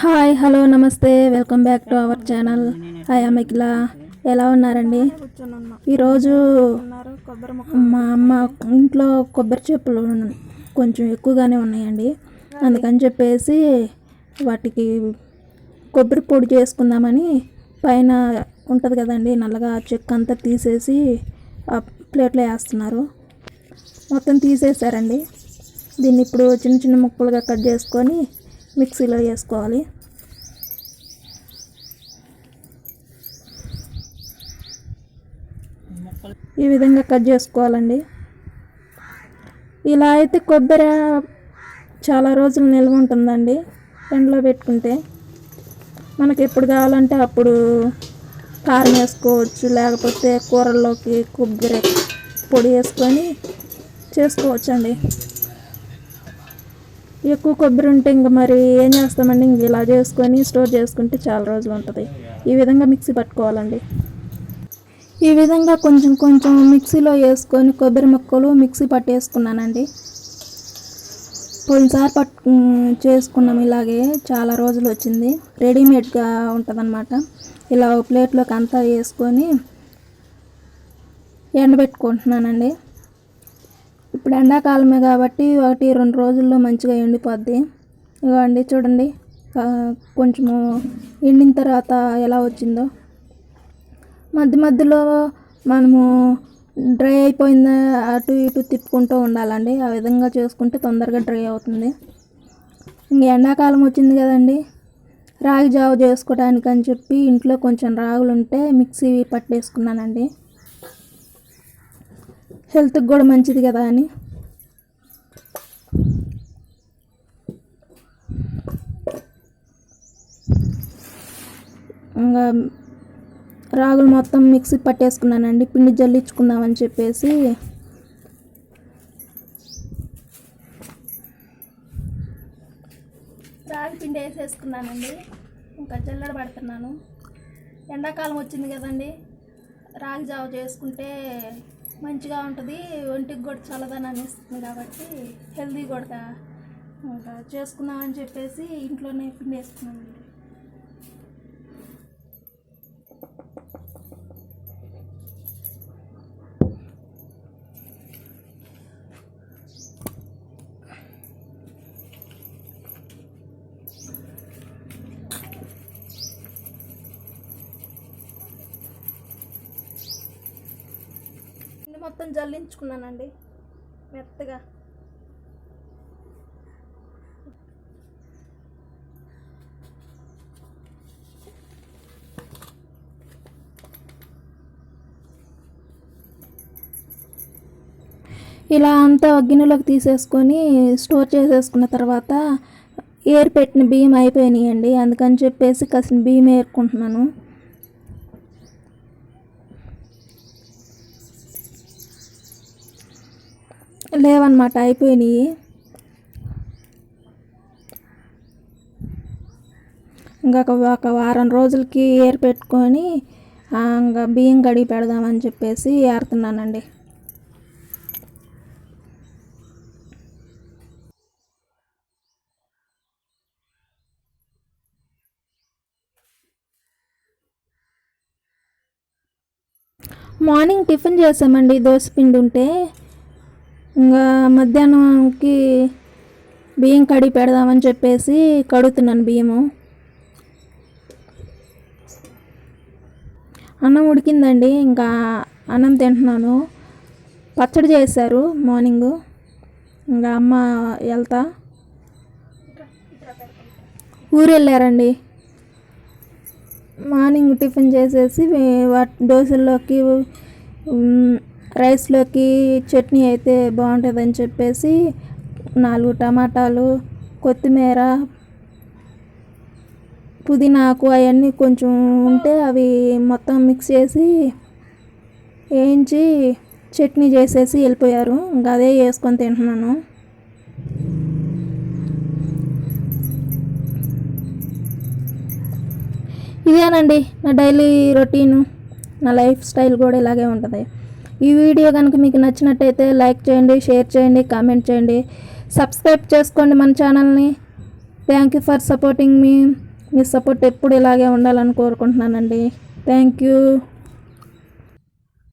Hi hello నమస్తే. Welcome back to our channel. Hi అమ్మికిల ఎలా ఉన్నారండి? ఈరోజు మా అమ్మ ఇంట్లో కొబ్బరి చెప్పులు కొంచెం ఎక్కువగానే ఉన్నాయండి. అందుకని చెప్పేసి వాటికి కొబ్బరి పొడి చేసుకుందామని పైన ఉంటుంది కదండి నల్లగా చెక్క అంతా తీసేసి ఆ ప్లేట్లో వేస్తున్నారు. మొత్తం తీసేసారండి. దీన్ని ఇప్పుడు చిన్న చిన్న ముక్కలుగా కట్ చేసుకొని మిక్సీలో వేసుకోవాలి. ఈ విధంగా కట్ చేసుకోవాలండి. ఇలా అయితే కొబ్బరి చాలా రోజులు నిల్వ ఉంటుందండి ఎండలో పెట్టుకుంటే. మనకి ఎప్పుడు కావాలంటే అప్పుడు కారం వేసుకోవచ్చు లేకపోతే కూరల్లోకి కొబ్బరి పొడి వేసుకొని చేసుకోవచ్చండి. ఎక్కువ కొబ్బరి ఉంటే ఇంక మరి ఏం చేస్తామండి? ఇంక ఇలా చేసుకొని స్టోర్ చేసుకుంటే చాలా రోజులు ఉంటుంది. ఈ విధంగా మిక్సీ పట్టుకోవాలండి. ఈ విధంగా కొంచెం కొంచెం మిక్సీలో వేసుకొని కొబ్బరి ముక్కలు మిక్సీ పట్టేసుకున్నానండి. పోయినసారి పట్టు చేసుకున్నాం ఇలాగే. చాలా రోజులు వచ్చింది. రెడీమేడ్గా ఉంటుందన్నమాట. ఇలా ఒక ప్లేట్లోకి అంతా వేసుకొని ఎండబెట్టుకుంటున్నానండి. ఇప్పుడు ఎండాకాలమే కాబట్టి ఒకటి రెండు రోజుల్లో మంచిగా ఎండిపోద్ది. ఇవ్వండి చూడండి కొంచెము ఎండిన తర్వాత ఎలా వచ్చిందో. మధ్య మధ్యలో మనము డ్రై అయిపోయిందా అటు ఇటు తిప్పుకుంటూ ఉండాలండి. ఆ విధంగా చేసుకుంటే తొందరగా డ్రై అవుతుంది. ఇంక ఎండాకాలం వచ్చింది కదండి రాగి జావ చేసుకోవడానికి అని చెప్పి ఇంట్లో కొంచెం రాగులు ఉంటే మిక్సీ పట్టేసుకున్నానండి. హెల్త్కి కూడా మంచిది కదా అని. ఇంకా రాగులు మొత్తం మిక్సీ పట్టేసుకున్నానండి. పిండి జల్లించుకుందామని చెప్పేసి. రాగి పిండి వేసేసుకున్నానండి. ఇంకా జల్లెడ పడుతున్నాను. ఎండాకాలం వచ్చింది కదండి. రాగి జావ చేసుకుంటే మంచిగా ఉంటుంది. ఒంటికి కూడా చల్లదనాన్ని ఇస్తుంది కాబట్టి హెల్దీ కూడా ఇంకా చేసుకున్నామని చెప్పేసి ఇంట్లోనే పిండి వేసుకున్నాను మొత్తం జల్లించుకున్నానండి. మెత్తగా. ఇలా అంతా గిన్నెలోకి తీసేసుకొని స్టోర్ చేసేసుకున్న తర్వాత ఏరు పెట్టిన బియ్యం అయిపోయినాయండి. అందుకని చెప్పేసి కాసిన బియ్యం ఏరుకుంటున్నాను. లేవన్నమాట అయిపోయినాయి. ఇంకా ఒక వారం రోజులకి ఏరు పెట్టుకొని ఇంకా బియ్యం కడిగి పెడదామని చెప్పేసి ఏరుతున్నానండి. మార్నింగ్ టిఫిన్ చేసామండి దోశ పిండి ఉంటే ఇంకా మధ్యాహ్నంకి బియ్యం కడిగి పెడదామని చెప్పేసి కడుగుతున్నాను బియ్యము. అన్నం ఉడికిందండి ఇంకా అన్నం తింటున్నాను. పచ్చడి చేశారు మార్నింగ్. ఇంకా అమ్మ వెళ్తా. ఊరు వెళ్ళారండి మార్నింగ్ టిఫిన్ చేసేసి వే- దోశల్లోకి రైస్లోకి చట్నీ అయితే బాగుంటుందని చెప్పేసి నాలుగు టమాటాలు కొత్తిమీర పుదీనాకు అవన్నీ కొంచెం ఉంటే అవి మొత్తం మిక్స్ చేసి వేయించి చట్నీ చేసేసి వెళ్ళిపోయారు. ఇంకా అదే వేసుకొని తింటున్నాను. ఇదేనండి నా డైలీ రొటీను. నా లైఫ్ స్టైల్ కూడా ఇలాగే ఉంటుంది. ఈ వీడియో కనుక మీకు నచ్చినట్టయితే లైక్ చేయండి షేర్ చేయండి కామెంట్ చేయండి. సబ్స్క్రైబ్ చేసుకోండి మన ఛానల్ని. థ్యాంక్ యూ ఫర్ సపోర్టింగ్ మీ మీ సపోర్ట్ ఎప్పుడు ఇలాగే ఉండాలని కోరుకుంటున్నానండి. Thank you